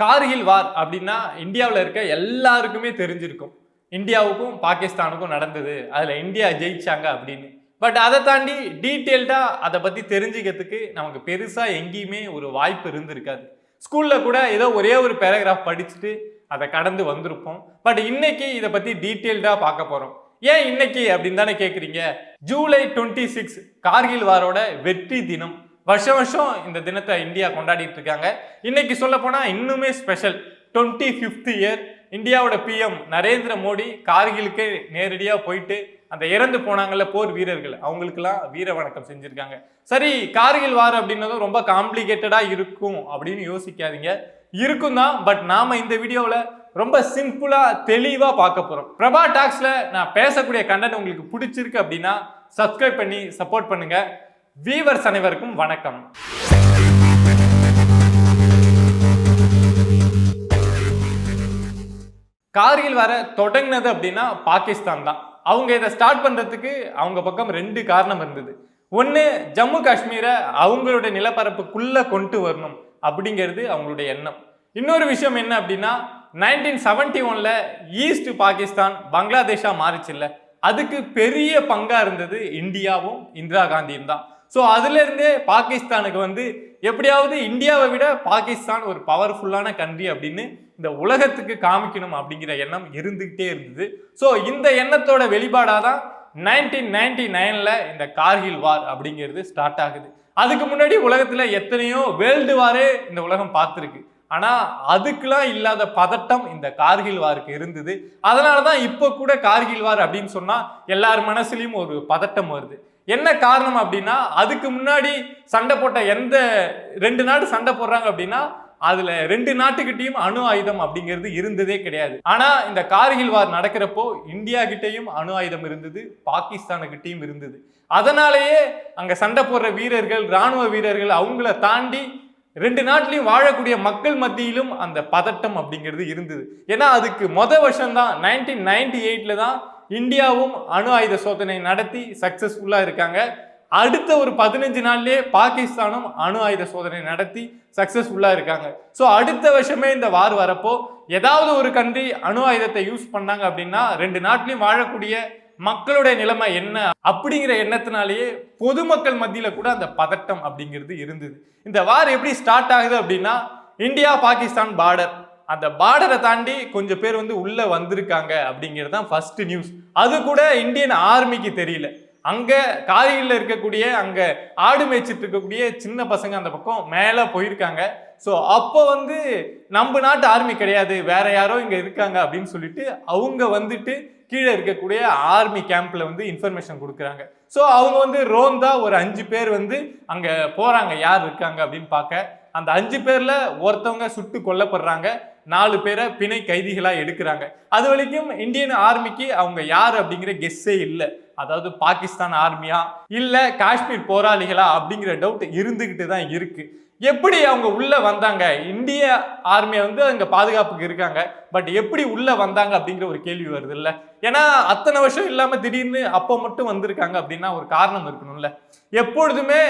கார்கில் வார் அப்படின்னா இந்தியாவில் இருக்க எல்லாருக்குமே தெரிஞ்சிருக்கும். இந்தியாவுக்கும் பாகிஸ்தானுக்கும் நடந்தது. அதில் இந்தியா ஜெயிச்சாங்க அப்படின்னு. பட் அதை தாண்டி டீட்டெயில்டாக அதை பற்றி தெரிஞ்சுக்கிறதுக்கு நமக்கு பெருசாக எங்கேயுமே ஒரு வாய்ப்பு இருந்திருக்காது. ஸ்கூலில் கூட ஏதோ ஒரே ஒரு பேராகிராஃப் படிச்சுட்டு அதை கடந்து வந்திருப்போம். பட் இன்னைக்கு இதை பற்றி டீட்டெயில்டாக பார்க்க போகிறோம் ஏன் இன்னைக்கு அப்படின்னு தானே கேட்குறீங்க ஜூலை டுவெண்ட்டி சிக்ஸ் கார்கில் வாரோட வெற்றி தினம். வருஷம் வருஷம் இந்த தினத்தை இந்தியா கொண்டாடிட்டு இருக்காங்க. இன்னைக்கு சொல்ல போனால் இன்னுமே ஸ்பெஷல் டுவெண்ட்டி ஃபிஃப்த் இயர் இந்தியாவோட பிஎம் நரேந்திர மோடி கார்கிலுக்கு நேரடியாக போயிட்டு அந்த இறந்து போனாங்கல்ல போர் வீரர்கள். அவங்களுக்கெல்லாம் வீர வணக்கம் செஞ்சுருக்காங்க. சரி கார்கில் வார் அப்படின்னதும் ரொம்ப காம்ப்ளிகேட்டடாக இருக்கும் அப்படின்னு யோசிக்காதீங்க. இருக்கும் தான் பட் நாம இந்த வீடியோவில் ரொம்ப சிம்பிளாக தெளிவாக பார்க்க போகிறோம் பிரபா டாக்ஸில் நான் பேசக்கூடிய கண்டென்ட் உங்களுக்கு பிடிச்சிருக்கு அப்படின்னா சப்ஸ்கிரைப் பண்ணி சப்போர்ட் பண்ணுங்கள் வீவர்ஸ் அனைவருக்கும் வணக்கம். கார்கில் வர தொடங்கினது அப்படின்னா பாகிஸ்தான் தான். அவங்க இதை ஸ்டார்ட் பண்றதுக்கு அவங்க பக்கம் ரெண்டு காரணம் இருந்தது. ஒன்று ஜம்மு காஷ்மீரை அவங்களுடைய நிலப்பரப்புக்குள்ள கொண்டு வரணும் அப்படிங்கிறது அவங்களுடைய எண்ணம். இன்னொரு விஷயம் என்ன அப்படின்னா நைன்டீன் செவன்டி ஒன்ல ஈஸ்ட் பாகிஸ்தான் பங்களாதேஷா மாறிச்சுல்ல. அதுக்கு பெரிய பங்காக இருந்தது இந்தியாவும் இந்திரா காந்தியும் தான். ஸோ அதுலேருந்தே பாகிஸ்தானுக்கு வந்து எப்படியாவது இந்தியாவை விட பாகிஸ்தான் ஒரு பவர்ஃபுல்லான கண்ட்ரி அப்படின்னு இந்த உலகத்துக்கு காமிக்கணும் அப்படிங்கிற எண்ணம் இருந்துக்கிட்டே இருந்தது. ஸோ இந்த எண்ணத்தோட வெளிப்பாடாக தான் நைன்டீன் நைன்டி நைனில் இந்த கார்கில் வார் அப்படிங்கிறது ஸ்டார்ட் ஆகுது. அதுக்கு முன்னாடி உலகத்தில் எத்தனையோ வேர்ல்டு வாரே இந்த உலகம் பார்த்துருக்கு. ஆனால் அதுக்கெலாம் இல்லாத பதட்டம் இந்த கார்கில் வாருக்கு இருந்தது. அதனால தான் இப்போ கூட கார்கில் வார் அப்படின்னு சொன்னால் எல்லார் மனசுலேயும் ஒரு பதட்டம் வருது. என்ன காரணம் அப்படின்னா அதுக்கு முன்னாடி சண்டை போட்ட எந்த ரெண்டு நாடு சண்டை போடுறாங்க அப்படின்னா அதுல ரெண்டு நாட்டுக்கிட்டையும் அணு ஆயுதம் அப்படிங்கிறது இருந்ததே கிடையாது. ஆனா இந்த கார்கில் வார் நடக்கிறப்போ இந்தியா கிட்டையும் அணு ஆயுதம் இருந்தது பாகிஸ்தானுக்கிட்டையும் இருந்தது. அதனாலேயே அங்க சண்டை போடுற வீரர்கள் ராணுவ வீரர்கள் அவங்கள தாண்டி ரெண்டு நாட்டிலையும் வாழக்கூடிய மக்கள் மத்தியிலும் அந்த பதட்டம் அப்படிங்கிறது இருந்தது. ஏன்னா அதுக்கு மொத வருஷம் தான் நைன்டீன் நைன்டி எயிட்ல தான் இந்தியாவும் அணு ஆயுத சோதனை நடத்தி சக்சஸ்ஃபுல்லாக இருக்காங்க. அடுத்த ஒரு பதினஞ்சு நாள்லயே பாகிஸ்தானும் அணு ஆயுத சோதனை நடத்தி சக்சஸ்ஃபுல்லா இருக்காங்க. ஸோ அடுத்த வருஷமே இந்த வார் வரப்போ ஏதாவது ஒரு கண்ட்ரி அணு ஆயுதத்தை யூஸ் பண்ணாங்க அப்படின்னா ரெண்டு நாட்டிலையும் வாழக்கூடிய மக்களுடைய நிலைமை என்ன அப்படிங்கிற எண்ணத்தினாலேயே பொதுமக்கள் மத்தியில் கூட அந்த பதட்டம் அப்படிங்கிறது இருந்தது. இந்த வார் எப்படி ஸ்டார்ட் ஆகுது அப்படின்னா இந்தியா பாகிஸ்தான் பார்டர் அந்த பார்டரை தாண்டி கொஞ்சம் பேர் வந்து உள்ளே வந்திருக்காங்க அப்படிங்கிறது தான் ஃபஸ்ட்டு நியூஸ் அது கூட இந்தியன் ஆர்மிக்கு தெரியல. அங்கே காரியில் இருக்கக்கூடிய அங்கே ஆடு மேய்ச்சிட்டு இருக்கக்கூடிய சின்ன பசங்க அந்த பக்கம் மேலே போயிருக்காங்க. ஸோ அப்போ வந்து நம்ம நாட்டு ஆர்மி கிடையாது வேற யாரோ இங்கே இருக்காங்க அப்படின்னு சொல்லிட்டு அவங்க வந்துட்டு கீழே இருக்கக்கூடிய ஆர்மி கேம்ப்ல வந்து இன்ஃபர்மேஷன் கொடுக்குறாங்க. ஸோ அவங்க வந்து ரோந்தா ஒரு அஞ்சு பேர் வந்து அங்கே போகிறாங்க யார் இருக்காங்க அப்படின்னு பார்க்க. அந்த அஞ்சு பேரில் ஒருத்தவங்க சுட்டு கொல்லப்படுறாங்க. நாலு பேரை பிணை கைதிகளாக எடுக்கிறாங்க. அது வரைக்கும் இந்தியன் ஆர்மிக்கு அவங்க யார் அப்படிங்கிற கெஸ்ஸே இல்லை. அதாவது பாகிஸ்தான் ஆர்மியா? இல்லை காஷ்மீர் போராளிகளா அப்படிங்கிற டவுட் இருந்துக்கிட்டு தான் இருக்கு. எப்படி அவங்க உள்ளே வந்தாங்க? இந்திய ஆர்மியை வந்து அங்கே பாதுகாப்புக்கு இருக்காங்க. பட் எப்படி உள்ளே வந்தாங்க அப்படிங்கிற ஒரு கேள்வி வருது இல்லை ஏன்னா அத்தனை வருஷம் இல்லாமல் திடீர்னு அப்போ மட்டும் வந்திருக்காங்க அப்படின்னா ஒரு காரணம் இருக்கணும்ல. எப்பொழுதுமே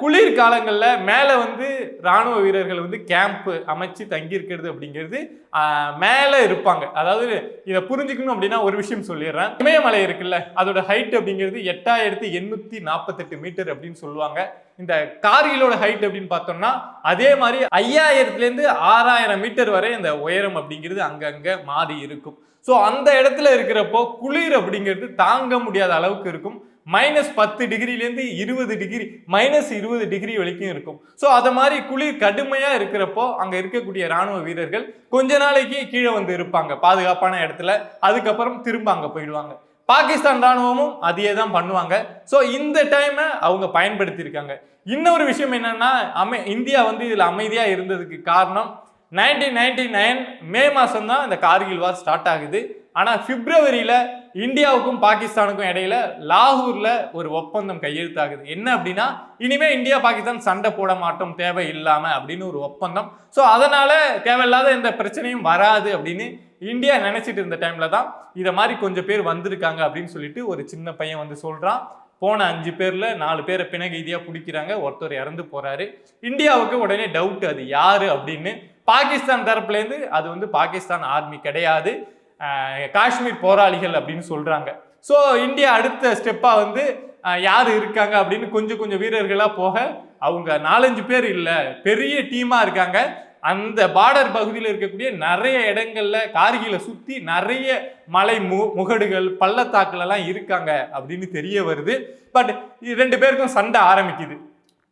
குளிர் காலங்களில் மேலே வந்து ராணுவ வீரர்கள் வந்து கேம்ப்பு அமைச்சு தங்கியிருக்கிறது அப்படிங்கிறது மேலே இருப்பாங்க. அதாவது இதை புரிஞ்சுக்கணும் அப்படின்னா ஒரு விஷயம் சொல்லிடுறேன். இமயமலை இருக்குல்ல அதோட ஹைட் அப்படிங்கிறது எட்டாயிரத்தி எண்ணூற்றி நாற்பத்தெட்டு மீட்டர் அப்படின்னு சொல்லுவாங்க. இந்த கார்கிலோட ஹைட் அப்படின்னு பார்த்தோம்னா அதே மாதிரி ஐயாயிரத்துலேருந்து ஆறாயிரம் மீட்டர் வரை இந்த உயரம் அப்படிங்கிறது அங்கங்கே மாறி இருக்கும். ஸோ அந்த இடத்துல இருக்கிறப்போ குளிர் அப்படிங்கிறது தாங்க முடியாத அளவுக்கு இருக்கும். மைனஸ் பத்து டிகிரிலேருந்து இருபது டிகிரி மைனஸ் இருபது டிகிரி வரைக்கும் இருக்கும். ஸோ அதை மாதிரி குளிர் கடுமையாக இருக்கிறப்போ அங்கே இருக்கக்கூடிய ராணுவ வீரர்கள் கொஞ்ச நாளைக்கு கீழே வந்து இருப்பாங்க பாதுகாப்பான இடத்துல. அதுக்கப்புறம் திரும்ப அங்கே போயிடுவாங்க. பாகிஸ்தான் ராணுவமும் அதையே தான் பண்ணுவாங்க. ஸோ இந்த டைமை அவங்க பயன்படுத்தியிருக்காங்க. இன்னொரு விஷயம் என்னன்னா அமை இந்தியா வந்து இதில் அமைதியாக இருந்ததுக்கு காரணம் நைன்டீன் நைன்டி நைன் மே மாதம் தான் இந்த கார்கில் வார் ஸ்டார்ட் ஆகுது. ஆனால் பிப்ரவரியில் இந்தியாவுக்கும் பாகிஸ்தானுக்கும் இடையில லாகூரில் ஒரு ஒப்பந்தம் கையெழுத்தாகுது. என்ன அப்படின்னா இனிமேல் இந்தியா பாகிஸ்தான் சண்டை போட மாட்டோம் தேவை இல்லாமல் அப்படின்னு ஒரு ஒப்பந்தம். ஸோ அதனால் தேவையில்லாத எந்த பிரச்சனையும் வராது அப்படின்னு இந்தியா நினச்சிட்டு இருந்த டைமில் தான் இதை மாதிரி கொஞ்சம் பேர் வந்திருக்காங்க அப்படின்னு சொல்லிட்டு ஒரு சின்ன பையன் வந்து சொல்கிறான் போன அஞ்சு பேரில் நாலு பேரை பிணகைதியா பிடிக்கிறாங்க. ஒருத்தர் இறந்து போகிறாரு இந்தியாவுக்கு உடனே டவுட் அது யார் அப்படின்னு பாகிஸ்தான் தரப்புலேருந்து அது வந்து பாகிஸ்தான் ஆர்மி கிடையாது. காஷ்மீர் போராளிகள் அப்படின்னு சொல்கிறாங்க ஸோ இந்தியா அடுத்த ஸ்டெப்பாக வந்து யார் இருக்காங்க அப்படின்னு கொஞ்சம் கொஞ்சம் வீரர்களாக போக அவங்க நாலஞ்சு பேர் இல்லை பெரிய டீமாக இருக்காங்க. அந்த பார்டர் பகுதியில் இருக்கக்கூடிய நிறைய இடங்கள்ல கார்கிலை சுற்றி நிறைய மலை மு முகடுகள் பள்ளத்தாக்குல எல்லாம் இருக்காங்க அப்படின்னு தெரிய வருது. பட் ரெண்டு பேருக்கும் சண்டை ஆரம்பிக்குது.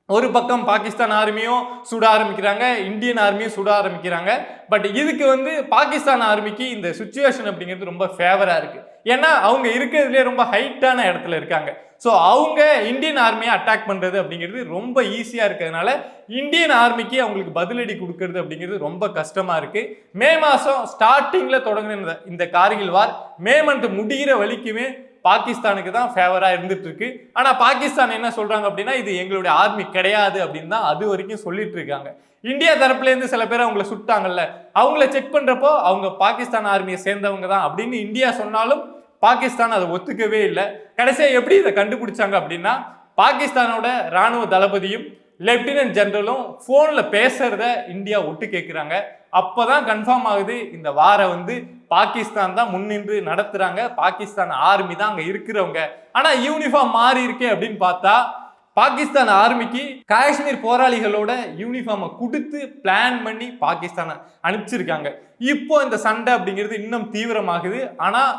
ஒரு பக்கம் பாகிஸ்தான் ஆர்மியும் சுட ஆரம்பிக்கிறாங்க இந்தியன் ஆர்மியும் சுட ஆரம்பிக்கிறாங்க. பட் இதுக்கு வந்து பாகிஸ்தான் ஆர்மிக்கு இந்த சுச்சுவேஷன் அப்படிங்கிறது ரொம்ப ஃபேவராக இருக்குது ஏன்னா அவங்க இருக்கிறதுலே ரொம்ப ஹைட்டான இடத்துல இருக்காங்க. ஸோ அவங்க இந்தியன் ஆர்மியை அட்டாக் பண்ணுறது அப்படிங்கிறது ரொம்ப ஈஸியாக இருக்கிறதுனால இந்தியன் ஆர்மிக்கு அவங்களுக்கு பதிலடி கொடுக்கறது அப்படிங்கிறது ரொம்ப கஷ்டமாக இருக்குது மே மாதம் ஸ்டார்டிங்கில் தொடங்கின இந்த- இந்த கார்கில் வார் மே மந்த் முடிகிற வரைக்குமே பாகிஸ்தானுக்கு தான் ஃபேவராக இருந்துட்டு இருக்கு ஆனால் பாகிஸ்தான் என்ன சொல்கிறாங்க அப்படின்னா இது எங்களுடைய ஆர்மி கிடையாது அப்படின்னு தான் அது வரைக்கும் சொல்லிட்டு இருக்காங்க. இந்தியா தரப்புலேருந்து சில பேர் அவங்கள சுட்டாங்கல்ல. அவங்கள செக் பண்ணுறப்போ அவங்க பாகிஸ்தான் ஆர்மியை சேர்ந்தவங்க தான் அப்படின்னு இந்தியா சொன்னாலும் பாகிஸ்தான் அதை ஒத்துக்கவே இல்லை. கடைசியாக எப்படி இதை கண்டுபிடிச்சாங்க அப்படின்னா பாகிஸ்தானோட ராணுவ தளபதியும் லெப்டினன்ட் ஜெனரலும் ஃபோனில் பேசுறத இந்தியா ஒட்டு கேட்குறாங்க அப்போ தான் கன்ஃபார்ம் ஆகுது இந்த வாரை வந்து பாகிஸ்தான் தான் முன்னின்று நடத்துகிறாங்க பாகிஸ்தான் ஆர்மி தான் அங்கே இருக்கிறவங்க. ஆனால் யூனிஃபார்ம் மாறி இருக்கே அப்படின்னு பார்த்தா பாகிஸ்தான் ஆர்மிக்கு காஷ்மீர் போராளிகளோட யூனிஃபார்மை கொடுத்து பிளான் பண்ணி பாகிஸ்தானை அனுப்பிச்சிருக்காங்க. இப்போ இந்த சண்டை அப்படிங்கிறது இன்னும் தீவிரமாகுது. ஆனால்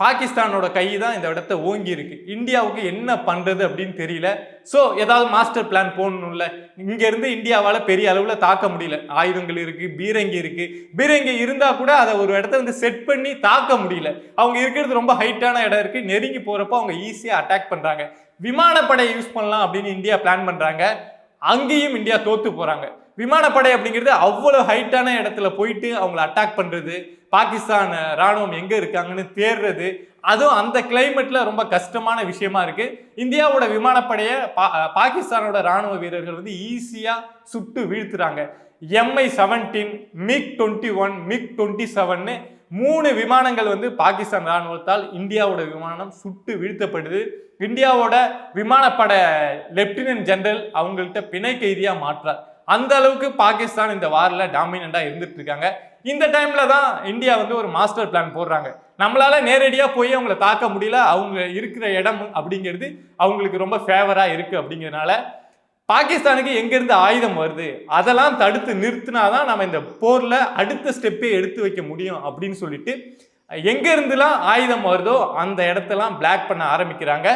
பாகிஸ்தானோட கை தான் இந்த இடத்த ஓங்கி இருக்கு இந்தியாவுக்கு என்ன பண்ணுறது அப்படின்னு தெரியல. ஸோ ஏதாவது மாஸ்டர் பிளான் போடணும்ல. இங்கேருந்து இந்தியாவால் பெரிய அளவில் தாக்க முடியல. ஆயுதங்கள் இருக்கு பீரங்கி இருக்கு. பீரங்கி இருந்தால் கூட அதை ஒரு இடத்த வந்து செட் பண்ணி தாக்க முடியல. அவங்க இருக்கிறது ரொம்ப ஹைட்டான இடம் இருக்கு. நெருங்கி போகிறப்ப அவங்க ஈஸியாக அட்டாக் பண்ணுறாங்க விமானப்படை யூஸ் பண்ணலாம் அப்படின்னு இந்தியா பிளான் பண்ணுறாங்க அங்கேயும் இந்தியா தோற்று போகிறாங்க விமானப்படை அப்படிங்கிறது அவ்வளோ ஹைட்டான இடத்துல போயிட்டு அவங்கள அட்டாக் பண்ணுறது பாகிஸ்தான் ராணுவம் எங்கே இருக்காங்கன்னு தேடுறது அதுவும் அந்த கிளைமேட்ல ரொம்ப கஷ்டமான விஷயமா இருக்கு. இந்தியாவோட விமானப்படையை பா பாகிஸ்தானோட ராணுவ வீரர்கள் வந்து ஈஸியா சுட்டு வீழ்த்துறாங்க. MI seventeen MiG twenty one MiG twenty செவன்னு மூணு விமானங்கள் வந்து பாகிஸ்தான் ராணுவத்தால் இந்தியாவோட விமானம் சுட்டு வீழ்த்தப்படுது. இந்தியாவோட விமானப்படை லெப்டினன்ட் ஜெனரல் அவங்கள்ட்ட பிணை கைதியாக மாற்றார். அந்த அளவுக்கு பாகிஸ்தான் இந்த வாரில் டாமினண்டாக இருந்துட்டு இருக்காங்க இந்த டைமில் தான் இந்தியா வந்து ஒரு மாஸ்டர் பிளான் போடுறாங்க. நம்மளால நேரடியாக போய் அவங்கள தாக்க முடியல. அவங்க இருக்கிற இடம் அப்படிங்கிறது அவங்களுக்கு ரொம்ப ஃபேவராக இருக்குது அப்படிங்கிறதுனால பாகிஸ்தானுக்கு எங்கேருந்து ஆயுதம் வருது? அதெல்லாம் தடுத்து நிறுத்தினாதான் நம்ம இந்த போரில் அடுத்த ஸ்டெப்பே எடுத்து வைக்க முடியும் அப்படின்னு சொல்லிட்டு எங்கேருந்துலாம் ஆயுதம் வருதோ அந்த இடத்தெல்லாம் பிளாக் பண்ண ஆரம்பிக்கிறாங்க.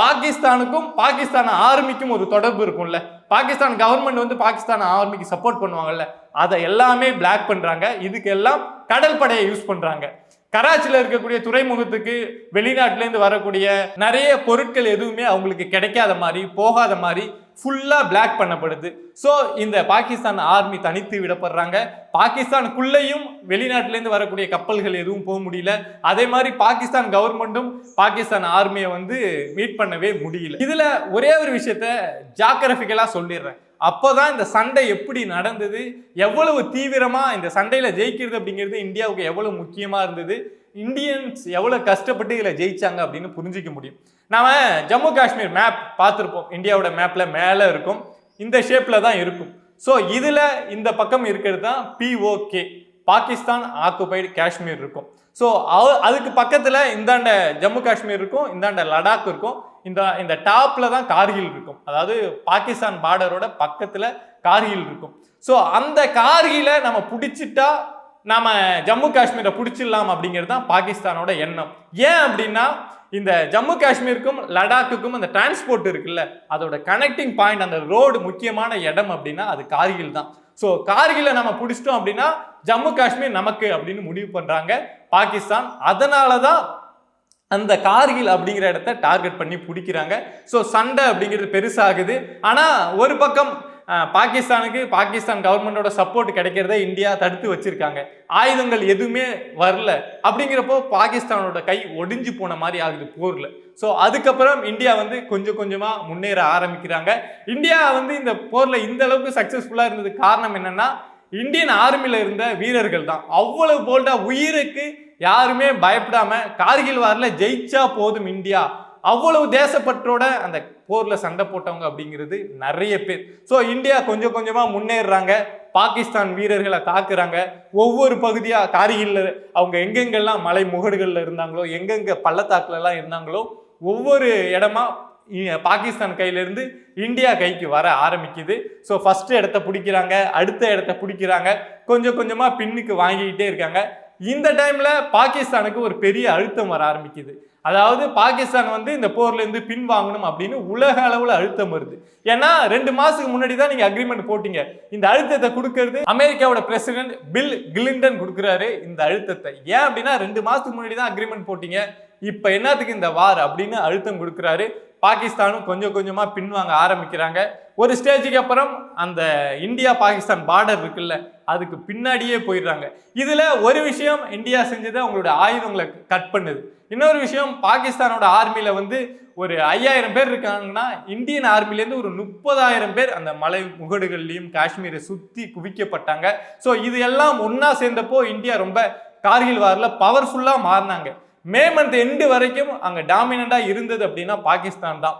பாகிஸ்தானுக்கும் பாகிஸ்தான் ஆர்மிக்கும் ஒரு தொடர்பு இருக்கும்ல. பாகிஸ்தான் கவர்மெண்ட் வந்து பாகிஸ்தான் ஆர்மிக்கு சப்போர்ட் பண்ணுவாங்கல்ல அதை எல்லாமே பிளாக் பண்ணுறாங்க இதுக்கு எல்லாம் கடல் படையை யூஸ் பண்ணுறாங்க கராச்சியில் இருக்கக்கூடிய துறைமுகத்துக்கு வெளிநாட்டிலேருந்து வரக்கூடிய நிறைய பொருட்கள் எதுவுமே அவங்களுக்கு கிடைக்காத மாதிரி போகாத மாதிரி ஃபுல்லாக பிளாக் பண்ணப்படுது. ஸோ இந்த பாகிஸ்தான் ஆர்மி தனித்து விடப்படுறாங்க. பாகிஸ்தானுக்குள்ளேயும் வெளிநாட்டிலேருந்து வரக்கூடிய கப்பல்கள் எதுவும் போக முடியல. அதே மாதிரி பாகிஸ்தான் கவர்மெண்ட்டும் பாகிஸ்தான் ஆர்மியை வந்து மீட் பண்ணவே முடியல. இதில் ஒரே ஒரு விஷயத்த ஜாகிரபிக்கலா சொல்லிடுறேன். அப்போ தான் இந்த சண்டை எப்படி நடந்தது எவ்வளவு தீவிரமாக இந்த சண்டையில் ஜெயிக்கிறது அப்படிங்கிறது இந்தியாவுக்கு எவ்வளோ முக்கியமாக இருந்தது இந்தியன்ஸ் எவ்வளோ கஷ்டப்பட்டு இதில் ஜெயித்தாங்க அப்படின்னு புரிஞ்சிக்க முடியும். நாம ஜம்மு காஷ்மீர் மேப் பார்த்துருப்போம். இந்தியாவோட மேப்பில் மேலே இருக்கும். இந்த ஷேப்பில் தான் இருக்கும். ஸோ இதில் இந்த பக்கம் இருக்கிறது தான் பிஓகே பாகிஸ்தான் ஆக்குபைடு காஷ்மீர் இருக்கும். ஸோ அதுக்கு பக்கத்தில் இந்தாண்ட ஜம்மு காஷ்மீர் இருக்கும் இந்தாண்ட லடாக் இருக்கும். இந்த இந்த டாப்பில் தான் கார்கில் இருக்கும். அதாவது பாகிஸ்தான் பார்டரோட பக்கத்தில் கார்கில் இருக்கும். ஸோ அந்த கார்கிலை நம்ம பிடிச்சிட்டா நம்ம ஜம்மு காஷ்மீரை பிடிச்சிடலாம் அப்படிங்கிறது தான் பாகிஸ்தானோட எண்ணம். ஏன் அப்படின்னா இந்த ஜம்மு காஷ்மீருக்கும் லடாக்குக்கும் அந்த டிரான்ஸ்போர்ட் இருக்குல்ல அதோட கனெக்டிங் பாயிண்ட் அந்த ரோடு முக்கியமான இடம் அப்படின்னா அது கார்கில் தான். ஸோ கார்கிலை நம்ம பிடிச்சிட்டோம் அப்படின்னா ஜம்மு காஷ்மீர் நமக்கு அப்படின்னு முடிவு பண்ணுறாங்க பாகிஸ்தான் அதனால தான் அந்த கார்கில் அப்படிங்கிற இடத்த டார்கெட் பண்ணி பிடிக்கிறாங்க. ஸோ சண்டை அப்படிங்கிறது பெருசாகுது. ஆனால் ஒரு பக்கம் பாகிஸ்தானுக்கு பாகிஸ்தான் கவர்மெண்டோட சப்போர்ட் கிடைக்கிறத இந்தியா தடுத்து வச்சிருக்காங்க. ஆயுதங்கள் எதுவுமே வரல. அப்படிங்கிறப்போ பாகிஸ்தானோட கை ஒடிஞ்சு போன மாதிரி ஆகுது போரில். ஸோ அதுக்கப்புறம் இந்தியா வந்து கொஞ்சம் கொஞ்சமாக முன்னேற ஆரம்பிக்கிறாங்க. இந்தியா வந்து இந்த போரில் இந்த அளவுக்கு சக்ஸஸ்ஃபுல்லாக இருந்தது காரணம் என்னென்னா இந்தியன் ஆர்மியில் இருந்த வீரர்கள் தான். அவ்வளவு போல்டாக உயிருக்கு யாருமே பயப்படாமல் கார்கில் வாரில் ஜெயிச்சா போதும் இந்தியா. அவ்வளவு தேசப்பற்றோட அந்த போரில் சண்டை போட்டவங்க அப்படிங்கிறது நிறைய பேர். ஸோ இந்தியா கொஞ்சம் கொஞ்சமாக முன்னேறுறாங்க. பாகிஸ்தான் வீரர்களை தாக்குறாங்க. ஒவ்வொரு பகுதியாக காரிகளில் அவங்க எங்கெங்கெல்லாம் மலை முகடுகளில் இருந்தாங்களோ எங்கெங்கே பள்ளத்தாக்குலலாம் இருந்தாங்களோ ஒவ்வொரு இடமா பாகிஸ்தான் கையிலேருந்து இந்தியா கைக்கு வர ஆரம்பிக்குது. ஸோ ஃபஸ்ட்டு இடத்த பிடிக்கிறாங்க அடுத்த இடத்த பிடிக்கிறாங்க. கொஞ்சம் கொஞ்சமாக பின்னுக்கு வாங்கிக்கிட்டே இருக்காங்க. இந்த டைமில் பாகிஸ்தானுக்கு ஒரு பெரிய அழுத்தம் வர ஆரம்பிக்குது. அதாவது பாகிஸ்தான் வந்து இந்த போர்லேருந்து பின்வாங்கணும் அப்படின்னு உலக அளவில் அழுத்தம் வருது. ஏன்னா ரெண்டு மாதத்துக்கு முன்னாடி தான் நீங்கள் அக்ரிமெண்ட் போட்டீங்க. இந்த அழுத்தத்தை கொடுக்கறது அமெரிக்காவோட பிரசிடென்ட் பில் கிளின்டன் கொடுக்குறாரு இந்த அழுத்தத்தை. ஏன் அப்படின்னா ரெண்டு மாதத்துக்கு முன்னாடி தான் அக்ரிமெண்ட் போட்டீங்க. இப்போ என்னத்துக்கு இந்த வார் அப்படின்னு அழுத்தம் கொடுக்குறாரு. பாகிஸ்தானும் கொஞ்சம் கொஞ்சமாக பின்வாங்க ஆரம்பிக்கிறாங்க. ஒரு ஸ்டேஜுக்கு அப்புறம் அந்த இந்தியா பாகிஸ்தான் பார்டர் இருக்குல்ல அதுக்கு பின்னாடியே போயிடுறாங்க. இதில் ஒரு விஷயம் இந்தியா செஞ்சது அவங்களோட ஆயுதங்களை கட் பண்ணுது. இன்னொரு விஷயம் பாகிஸ்தானோட ஆர்மியில் வந்து ஒரு ஐயாயிரம் பேர் இருக்காங்கன்னா இந்தியன் ஆர்மிலேருந்து ஒரு முப்பதாயிரம் பேர் அந்த மலை முகடுகள்லையும் காஷ்மீரை சுற்றி குவிக்கப்பட்டாங்க. ஸோ இது எல்லாம் ஒன்றா சேர்ந்தப்போ இந்தியா ரொம்ப கார்கில் வாரில் பவர்ஃபுல்லாக மாறினாங்க. மே மந்த் எண்டு வரைக்கும் அங்கே டாமினண்டாக இருந்தது அப்படின்னா பாகிஸ்தான் தான்.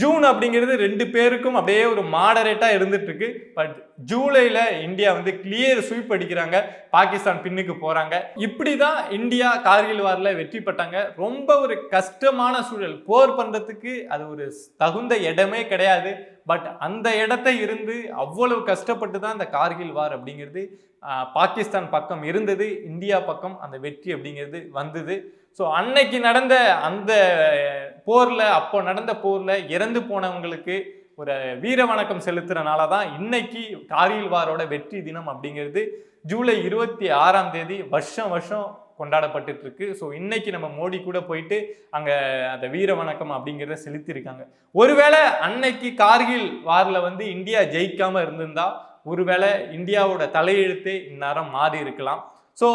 ஜூன் அப்படிங்கிறது ரெண்டு பேருக்கும் அப்படியே ஒரு மாடரேட்டாக இருந்துட்டுருக்கு. பட் ஜூலையில் இந்தியா வந்து கிளியர் ஸ்வீப் அடிக்கிறாங்க. பாகிஸ்தான் பின்னுக்கு போகிறாங்க இப்படி தான் இந்தியா கார்கில் வாரில் வெற்றி பட்டாங்க ரொம்ப ஒரு கஷ்டமான சூழல். போர் பண்ணுறதுக்கு அது ஒரு தகுந்த இடமே கிடையாது. பட் அந்த இடத்த இருந்து அவ்வளவு கஷ்டப்பட்டு தான் இந்த கார்கில் வார் அப்படிங்கிறது பாகிஸ்தான் பக்கம் இருந்தது. இந்தியா பக்கம் அந்த வெற்றி அப்படிங்கிறது வந்தது. ஸோ அன்னைக்கு நடந்த அந்த போரில் அப்போ நடந்த போரில் இறந்து போனவங்களுக்கு ஒரு வீர வணக்கம் செலுத்துறனால தான் இன்னைக்கு கார்கில் வாரோட வெற்றி தினம் அப்படிங்கிறது ஜூலை இருபத்தி ஆறாம் தேதி வருஷம் வருஷம் கொண்டாடப்பட்டுட்டு இருக்கு ஸோ இன்னைக்கு நம்ம மோடி கூட போயிட்டு அங்கே அந்த வீர வணக்கம் அப்படிங்கிறத செலுத்தியிருக்காங்க. ஒருவேளை அன்னைக்கு கார்கில் வாரில் வந்து இந்தியா ஜெயிக்காம இருந்திருந்தா ஒருவேளை இந்தியாவோட தலையெழுத்து இந்நேரம் மாறி இருக்கலாம் ஸோ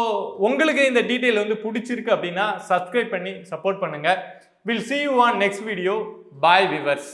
உங்களுக்கு இந்த டீட்டெயில் வந்து பிடிச்சிருக்கு அப்படின்னா சப்ஸ்கிரைப் பண்ணி சப்போர்ட் பண்ணுங்கள் will see you on next video bye viewers